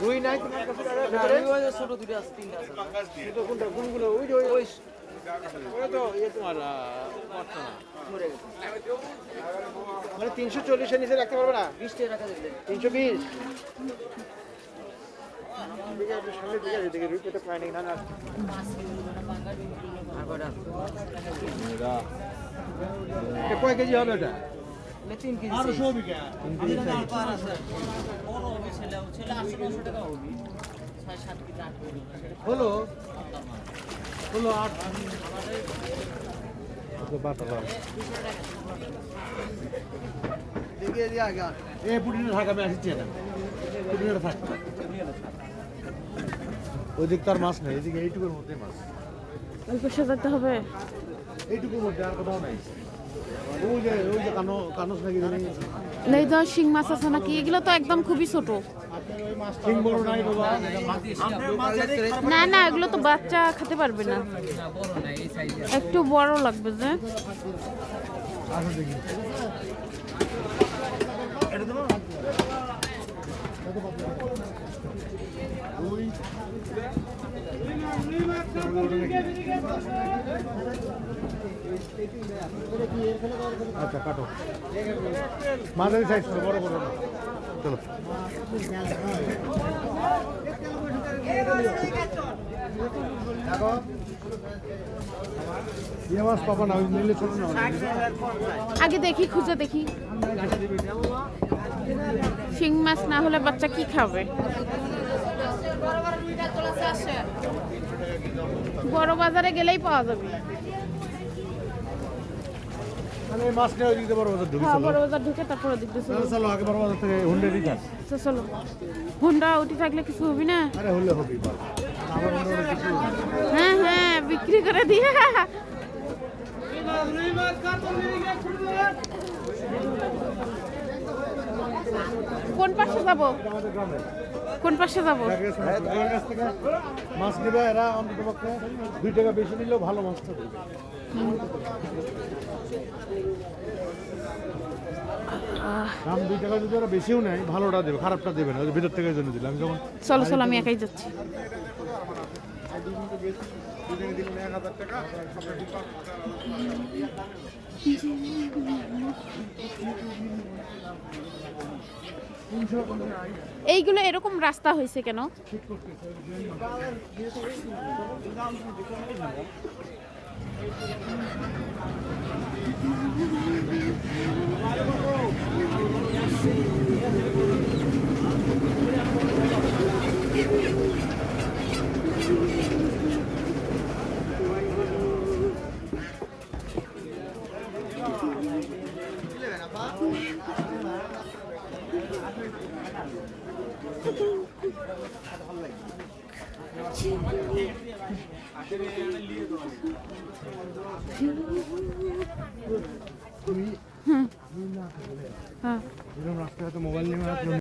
রুই নাই তোমার ইয়ে। মানে তিনশো চল্লিশের নিচে রাখতে পারবে না। তিনশো বিশ সামনে দিকে রুই পেতে পায় নাকি না কয় কেজি হবে এটা। হলো? হলো আট এ পুটিনে থাক আমি আসছি না পুটিনে থাক ওই তার মাছ নেই এদিকে এইটুকুর মধ্যে মাছ। পাশে যেতে হবে। এইটুকুর মধ্যে আর কোথাও নাই। ওই যে ওই যে কানো কানস নাকি জানি এই ধর শিং মাছ আছে নাকি? এগুলো তো একদম খুবই ছোট। সিং বড় নাই বাবা। না না এগুলো তো বাচ্চা খেতে পারবে না। একটু বড় লাগবে যে। দেখি আচ্ছা কাটো। মাঝারি সাইজ বড় বড় চলো। ইয়ে আগে দেখি, খুঁজে দেখি। শিং মাছ না হলে বাচ্চা কি খাবে? বড় বাজারে গেলেই পাওয়া যাবে। মানে ঢুকে হ্যাঁ বড় বাজার ঢুকে তারপরে দিতে চলো। চলো আগে বড় বাজার থেকে হুন্ডে দিতে আস। আচ্ছা চলো। হুন্ডা উঠে থাকলে কিছু হবে না? আরে হলে হবে আমার কিছু হ্যাঁ হ্যাঁ বিক্রি করে দিয়ে। কোন পাশে যাব? কোন পাশে যাব? মাছ নেবে এরা অন্তত পক্ষে দুই টাকা বেশি নিলেও ভালো মাছটা দেবে দাম দুই টাকা যদি ওরা বেশিও নেয় ভালোটা দেবে খারাপটা দেবে না ভিতর থেকে জন্য দিলাম যেমন চলো চলো আমি একাই যাচ্ছি। এইগুলো এরকম রাস্তা হয়েছে কেন? হ্যাঁ এরকম রাস্তায় হয়তো মোবাইল নিয়ে